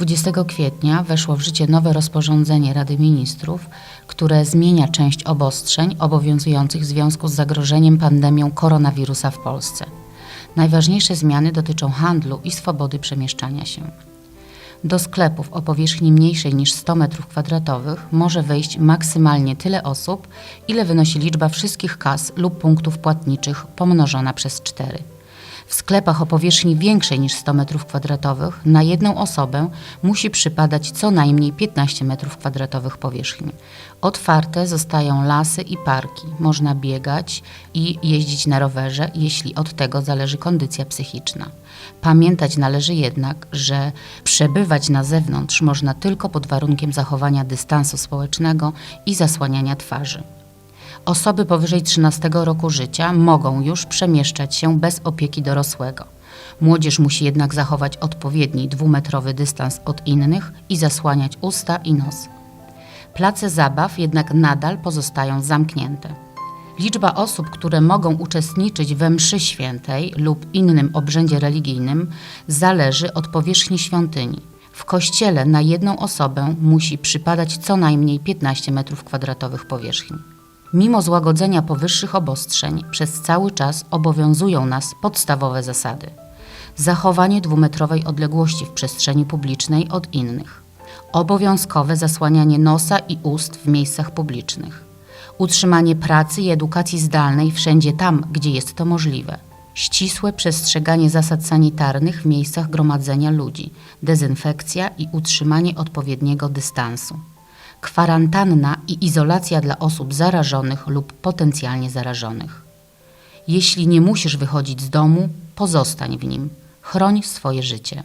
20 kwietnia weszło w życie nowe rozporządzenie Rady Ministrów, które zmienia część obostrzeń obowiązujących w związku z zagrożeniem pandemią koronawirusa w Polsce. Najważniejsze zmiany dotyczą handlu i swobody przemieszczania się. Do sklepów o powierzchni mniejszej niż 100 m2 może wejść maksymalnie tyle osób, ile wynosi liczba wszystkich kas lub punktów płatniczych pomnożona przez 4. W sklepach o powierzchni większej niż 100 m2 na jedną osobę musi przypadać co najmniej 15 m2 powierzchni. Otwarte zostają lasy i parki. Można biegać i jeździć na rowerze, jeśli od tego zależy kondycja psychiczna. Pamiętać należy jednak, że przebywać na zewnątrz można tylko pod warunkiem zachowania dystansu społecznego i zasłaniania twarzy. Osoby powyżej 13 roku życia mogą już przemieszczać się bez opieki dorosłego. Młodzież musi jednak zachować odpowiedni dwumetrowy dystans od innych i zasłaniać usta i nos. Place zabaw jednak nadal pozostają zamknięte. Liczba osób, które mogą uczestniczyć we mszy świętej lub innym obrzędzie religijnym, zależy od powierzchni świątyni. W kościele na jedną osobę musi przypadać co najmniej 15 m2 powierzchni. Mimo złagodzenia powyższych obostrzeń, przez cały czas obowiązują nas podstawowe zasady: zachowanie dwumetrowej odległości w przestrzeni publicznej od innych, obowiązkowe zasłanianie nosa i ust w miejscach publicznych, utrzymanie pracy i edukacji zdalnej wszędzie tam, gdzie jest to możliwe, ścisłe przestrzeganie zasad sanitarnych w miejscach gromadzenia ludzi, dezynfekcja i utrzymanie odpowiedniego dystansu kwarantanna i izolacja dla osób zarażonych lub potencjalnie zarażonych. Jeśli nie musisz wychodzić z domu, pozostań w nim. Chroń swoje życie.